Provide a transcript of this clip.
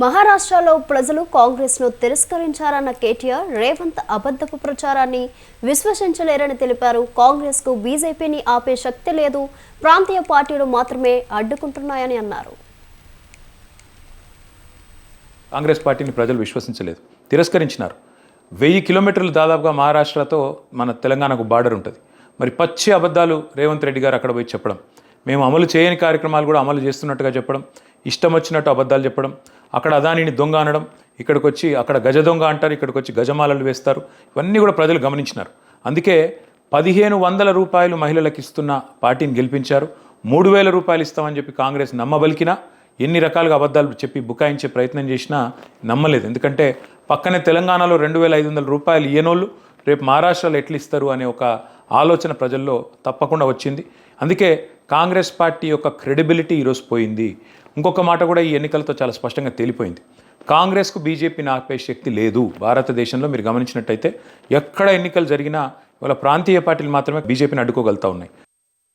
మహారాష్ట్రలో ప్రజలు కాంగ్రెస్ను తిరస్కరించారన్న కేటీఆర్ రేవంత్ అబద్ధపు ప్రచారాన్ని విశ్వసించలేరని తెలిపారు. కాంగ్రెస్కు బీజేపీని ఆపే శక్తి లేదు. ప్రాంతీయ పార్టీలు మాత్రమే అడ్డుకుంటున్నాయని అన్నారు. కాంగ్రెస్ పార్టీని ప్రజలు విశ్వసించలేదు. తిరస్కరించినారు. వెయ్యి కిలోమీటర్లు దాదాపుగా మహారాష్ట్రతో మన తెలంగాణకు బార్డర్ ఉంటుంది. మరి పచ్చి అబద్ధాలు రేవంత్ రెడ్డి గారు అక్కడ పోయి చెప్పడం మేము అమలు చేయని కార్యక్రమాలు కూడా అమలు చేస్తున్నట్టుగా చెప్పడం ఇష్టం వచ్చినట్టు అబద్ధాలు చెప్పడం అక్కడ అదానిని దొంగ అనడం ఇక్కడికి వచ్చి అక్కడ గజ దొంగ అంటారు ఇక్కడికి వచ్చి గజమాలలు వేస్తారు ఇవన్నీ కూడా ప్రజలు గమనించినారు. అందుకే పదిహేను వందల రూపాయలు మహిళలకు ఇస్తున్న పార్టీని గెలిపించారు. మూడు వేల రూపాయలు ఇస్తామని చెప్పి కాంగ్రెస్ నమ్మబలికినా ఎన్ని రకాలుగా అబద్ధాలు చెప్పి బుకాయించే ప్రయత్నం చేసినా నమ్మలేదు. ఎందుకంటే పక్కనే తెలంగాణలో రెండు వేల ఐదు వందల రూపాయలు ఇయ్యనోళ్ళు రేపు మహారాష్ట్రలో ఎట్లు ఇస్తారు అనే ఒక ఆలోచన ప్రజల్లో తప్పకుండా వచ్చింది. అందుకే కాంగ్రెస్ పార్టీ యొక్క క్రెడిబిలిటీ ఈరోజు పోయింది. ఇంకొక మాట కూడా ఈ ఎన్నికలతో చాలా స్పష్టంగా తేలిపోయింది. కాంగ్రెస్కు బీజేపీని ఆపే శక్తి లేదు. భారతదేశంలో మీరు గమనించినట్టయితే ఎక్కడ ఎన్నికలు జరిగినా ఇవాళ ప్రాంతీయ పార్టీలు మాత్రమే బీజేపీని అడ్డుకోగలుగుతా ఉన్నాయి.